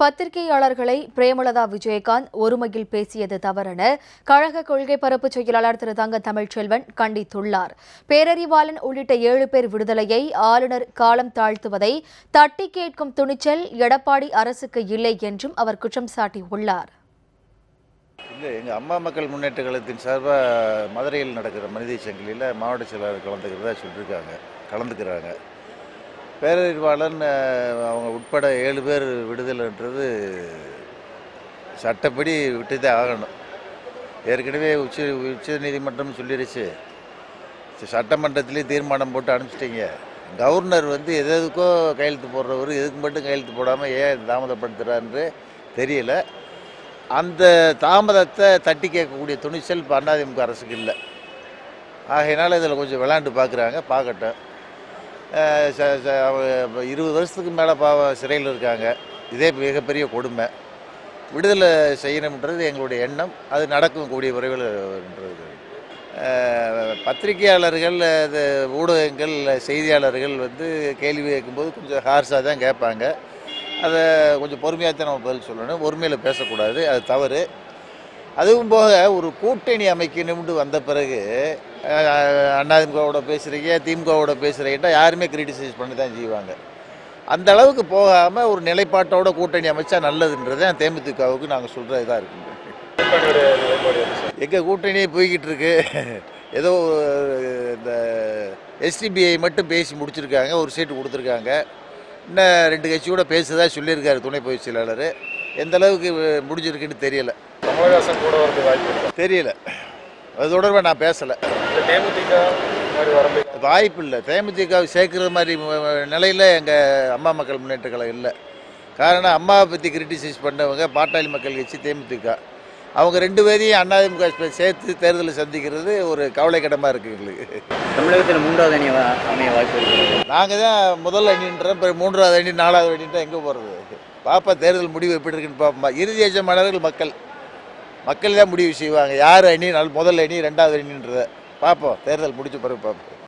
பத்திரிகையாளர்களை பிரேமலதா விஜயகாந்த் ஒருமையில் பேசியது தவறென கழக கொள்கை பரப்பு செயலாளர் திரு தங்க தமிழ்ச்செல்வன் கண்டித்துள்ளார். பேரறிவாளன் உள்ளிட்ட ஏழு பேர் விடுதலையை ஆளுநர் காலம் தாழ்த்துவதை தட்டி கேட்கும் துணிச்சல் எடப்பாடி அரசுக்கு இல்லை என்றும் அவர் குற்றம் சாட்டியுள்ளார். இல்லை எங்கள் அம்மா மக்கள் முன்னேற்ற கழகத்தின் சார்பாக மதுரையில் நடக்கிற மனித சங்கிலியில் மாவட்ட செயலாளர் கலந்துக்கிறதா சொல்லியிருக்காங்க கலந்துக்கிறாங்க. பேரறிவாளன் அவங்க உட்பட ஏழு பேர் விடுதலைன்றது சட்டப்படி விட்டுதான் ஆகணும். ஏற்கனவே உச்ச உச்ச நீதிமன்றம் சொல்லிருச்சு. சட்டமன்றத்திலே தீர்மானம் போட்டு அனுப்பிச்சிட்டிங்க. கவர்னர் வந்து எது எதுக்கோ கையெழுத்து போடுறவர் எதுக்கு மட்டும் கையெழுத்து போடாமல் ஏன் தாமதப்படுத்துகிறான்னு தெரியல. அந்த தாமதத்தை தட்டி கேட்கக்கூடிய துணிச்சல் இப்போ அதிமுக அரசுக்கு இல்லை. ஆகையினால இதில் கொஞ்சம் விளாண்டு பார்க்குறாங்க பார்க்கட்டும் அஹ் ச- ச- அவங்க இப்ப இருபது வருஷத்துக்கு மேலே பாவம் சிறையில் இருக்காங்க. இதே மிகப்பெரிய கொடுமை. விடுதலை செய்யணுன்றது எங்களுடைய எண்ணம். அது நடக்கும் கூடிய விரைவில் என்றது. பத்திரிகையாளர்கள் இது ஊடகங்கள் செய்தியாளர்கள் வந்து கேள்வி கேட்கும்போது கொஞ்சம் ஹார்ஸாக தான் கேட்பாங்க. அதை கொஞ்சம் பொறுமையாக தான் நம்ம பதில் சொல்லணும். பொறுமையில் பேசக்கூடாது. அது தவறு. அதுவும் போக ஒரு கூட்டணி அமைக்கணும்னு வந்த பிறகு அஹ், அதிமுகவோட பேசுகிறீங்க திமுகவோட பேசுகிறீங்கன்னா யாருமே கிரிட்டிசைஸ் பண்ணி தான் செய்வாங்க. அந்த அளவுக்கு போகாமல் ஒரு நிலைப்பாட்டோட கூட்டணி அமைச்சா நல்லதுன்றது தான் தேமுதிகவுக்கு நாங்கள் சொல்கிற இதாக இருக்குங்க. எங்கள் கூட்டணியே போய்கிட்டு இருக்கு. ஏதோ இந்த எஸ்டிபிஐ மட்டும் பேசி முடிச்சிருக்காங்க ஒரு சீட்டு கொடுத்துருக்காங்க. இன்னும் ரெண்டு கட்சி கூட பேசுதா சொல்லியிருக்காரு துணை பொதுச் செயலாளர். எந்த அளவுக்கு முடிஞ்சிருக்குன்னு தெரியலை. கமலஹாசன் கூட வரது வாய்ப்பு தெரியல. அது தொடர்பாக நான் பேசலை. தேமுதிக வாய்ப்பு இல்லை. தேமுதிக சேர்க்குற மாதிரி நிலையில் எங்கள் அம்மா மக்கள் முன்னேற்ற கழகம் இல்லை. காரணம் அம்மாவை பற்றி கிரிட்டிசைஸ் பண்ணவங்க பாட்டாளி மக்கள் கட்சி தேமுதிக. அவங்க ரெண்டு பேரையும் அண்ணாதிமுக சே- சேர்த்து தேர்தலை சந்திக்கிறது ஒரு கவலைக்கிடமாக இருக்குது எங்களுக்கு. தமிழகத்தில் மூன்றாவது அணி அமைய வாய்ப்பு நாங்கள் தான் முதல் அணின்றோம் இப்போ மூன்றாவது அணி நாலாவது அணின்றா எங்கே போகிறது பாப்பா தேர்தல் முடிவு எப்படி இருக்குன்னு பார்ப்போம் இறுதி எஜமானர்கள் மக்கள். மக்கள் தான் முடிவு செய்வாங்க. யார் அணி? முதல் அணி ரெண்டாவது அணின்றதை. பார்ப்போம். தேர்தல் முடிச்ச பிறகு பார்ப்போம்.